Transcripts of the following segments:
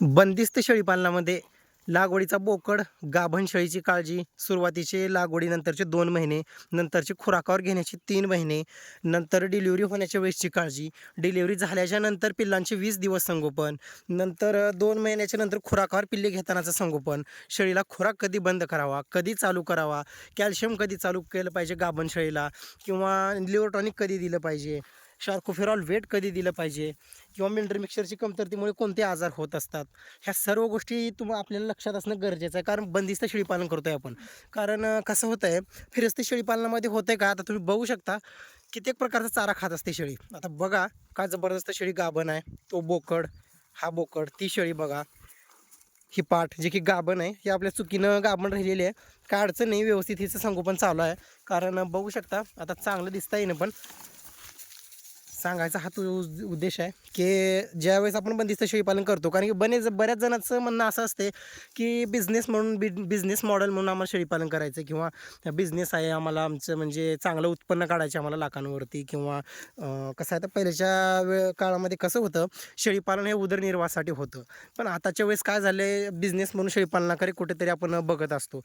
बंदिस्त शेळीपालनामध्ये लागवडीचा बोकड गाभण शेळीची काळजी सुरुवातीचे लागवडीनंतरचे दोन महिने नंतरचे खुराकावर घेण्याचे तीन महिने नंतर डिलिव्हरी होण्याच्या वेळेसची काळजी डिलिव्हरी झाल्याच्यानंतर पिल्लांचे वीस दिवस संगोपन नंतर दोन महिन्याच्या नंतर खुराकावर पिल्ले घेतानाचं संगोपन शेळीला खुराक कधी बंद करावा कधी चालू करावा कॅल्शियम कधी चालू केलं पाहिजे गाभण शेळीला किंवा लिव्हर कधी दिलं पाहिजे शार्कोफेरॉल वेट कधी दिलं पाहिजे किंवा मिनरल मिक्सरची कमतरतेमुळे कोणते आजार होत असतात? ह्या सर्व गोष्टी तुम आपल्याला लक्षात असणं गरजेचं आहे. कारण बंदिस्त शेळीपालन करतोय आपण. कारण कसं होतं आहे फिरस्ती शेळीपालनामध्ये होतंय का? आता तुम्ही बघू शकता कित्येक प्रकारचा चारा खात असते शेळी. आता बघा काय जबरदस्त शेळी गाभण आहे. तो बोकड हा बोकड ती शेळी बघा. ही पाठ जे की गाभण आहे ही आपल्या चुकीनं गाभण राहिलेली आहे. काय अडचण नाही व्यवस्थित हिचं संगोपन चालू आहे. कारण बघू शकता आता चांगलं दिसता येईन पण. सांगायचा हा तो उद्देश आहे की ज्यावेळेस आपण बंदिस्त शेळीपालन करतो कारण की बरेच बऱ्याच जणांचं म्हणणं असं असते की बिझनेस म्हणून बि बिझनेस मॉडेल म्हणून आम्हाला शेळीपालन करायचं किंवा बिझनेस आहे आम्हाला आमचं म्हणजे चांगलं उत्पन्न काढायचं आम्हाला लाखांवरती किंवा कसं आहे तर पहिल्याच्या वेळ काळामध्ये कसं होतं शेळीपालन हे उदरनिर्वाहासाठी होतं. पण आताच्या वेळेस काय झालं आहे बिझनेस म्हणून शेळीपालनाकडे कुठेतरी आपण बघत असतो.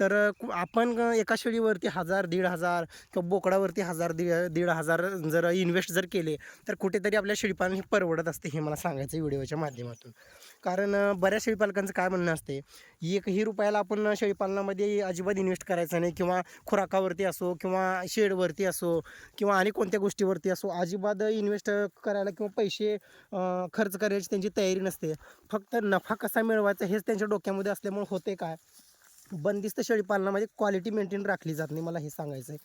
तर कु- आपण एका शेळीवरती हजार दीड हजार किंवा बोकडावरती हजार दीड दीड हजार जर इन्व्हेस्ट जर केलं केले तर कुठेतरी आपल्या शेळीपालन हे परवडत असते हे मला सांगायचं व्हिडिओच्या माध्यमातून. कारण बऱ्याच शेळीपालकांचं काय म्हणणं असते एकही रुपयाला आपण शेळीपालनामध्ये अजिबात इन्व्हेस्ट करायचं नाही किंवा खुराकावरती असो किंवा शेडवरती असो किंवा आणि कोणत्या गोष्टीवरती असो अजिबात इन्व्हेस्ट करायला किंवा पैसे खर्च करायची त्यांची तयारी नसते. फक्त नफा कसा मिळवायचा हेच त्यांच्या डोक्यामध्ये असल्यामुळे होते काय? बंदिस्त शेळीपालनामध्ये क्वालिटी मेंटेन राखली जात नाही मला हे सांगायचं आहे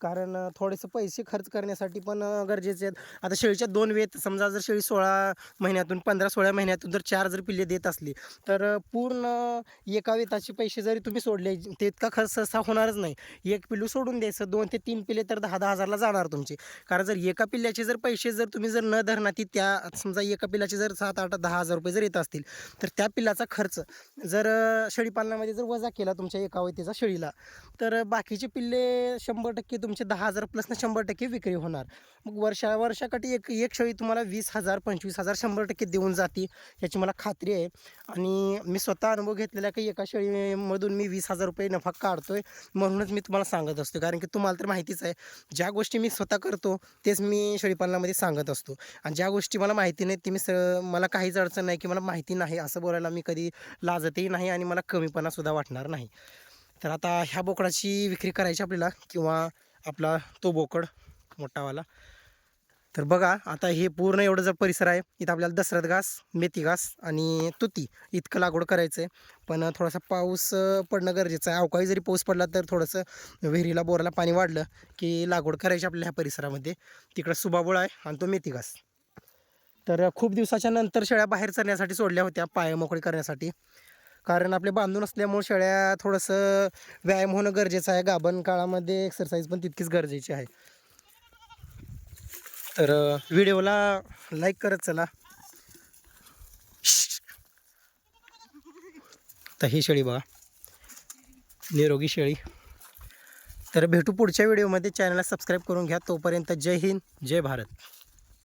कारण थोडेसे पैसे खर्च करण्यासाठी पण गरजेचे आहेत. आता शेळीच्या दोन वेत समजा जर शेळी सोळा महिन्यातून पंधरा सोळा महिन्यातून जर चार जर पिल्ले देत असली तर पूर्ण एका वेताचे पैसे जरी तुम्ही सोडले ते इतका खर्च सहसा होणारच नाही. एक पिल्लू सोडून द्यायचं दोन ते तीन पिल्ले तर दहा दहा हजारला जाणार तुमचे. कारण जर एका पिल्ल्याचे जर पैसे जर तुम्ही जर न धरणार ती त्या समजा एका पिल्लाचे जर सात आठ दहा हजार रुपये जर येत असतील तर त्या पिल्लाचा खर्च जर शेळीपालनामध्ये जर वजा केला तुमच्या एका वेतेचा शेळीला तर बाकीचे पिल्ले शंभर टक्के तुमचे दहा हजार प्लसनं शंभर टक्के विक्री होणार. मग वर्षा वर्षाकाठी एक एक शेळी तुम्हाला वीस हजार पंचवीस हजार शंभर टक्के देऊन जाते याची मला खात्री आहे. आणि मी स्वतः अनुभव घेतलेला की एका शेळीमधून मी वीस हजार रुपये नफा काढतो आहे म्हणूनच मी तुम्हाला सांगत असतो. कारण की तुम्हाला तर माहितीच आहे ज्या गोष्टी मी स्वतः करतो तेच मी शेळीपालनामध्ये सांगत असतो. आणि ज्या गोष्टी मला माहिती नाहीत ती मी स मला काहीच अडचण नाही की मला माहिती नाही असं बोलायला मी कधी लाजतही नाही आणि मला कमीपणासुद्धा वाटणार नाही. तर आता ह्या बोकडाची विक्री करायची आपल्याला किंवा आपला तो बोकड मोठावाला. तर बघा आता हे पूर्ण एवढं जर परिसर आहे इथं आपल्याला दसरथ घास मेथी घास आणि तुती इतकं लागवड करायचं आहे पण थोडासा पाऊस पडणं गरजेचं आहे. अवकाळी जरी पाऊस पडला तर थोडंसं विहिरीला बोराला पाणी वाढलं की लागवड करायची आपल्या ह्या परिसरामध्ये. तिकडं सुबाबुळ आहे आणि तो मेथी घास. तर खूप दिवसाच्या नंतर शेळ्या बाहेर चरण्यासाठी सोडल्या होत्या पाय मोकळी करण्यासाठी. कारण आपले बांधून असल्यामुळे शेळ्या थोडंसं व्यायाम होणं गरजेचं आहे. गाभण काळामध्ये एक्सरसाइज पण तितकीच गरजेची आहे. तर व्हिडिओला लाईक करत चला. तर ही शेळी बघा. निरोगी शेळी. तर भेटू पुढच्या व्हिडिओमध्ये. चॅनलला सबस्क्राईब करून घ्या. तोपर्यंत जय हिंद जय भारत.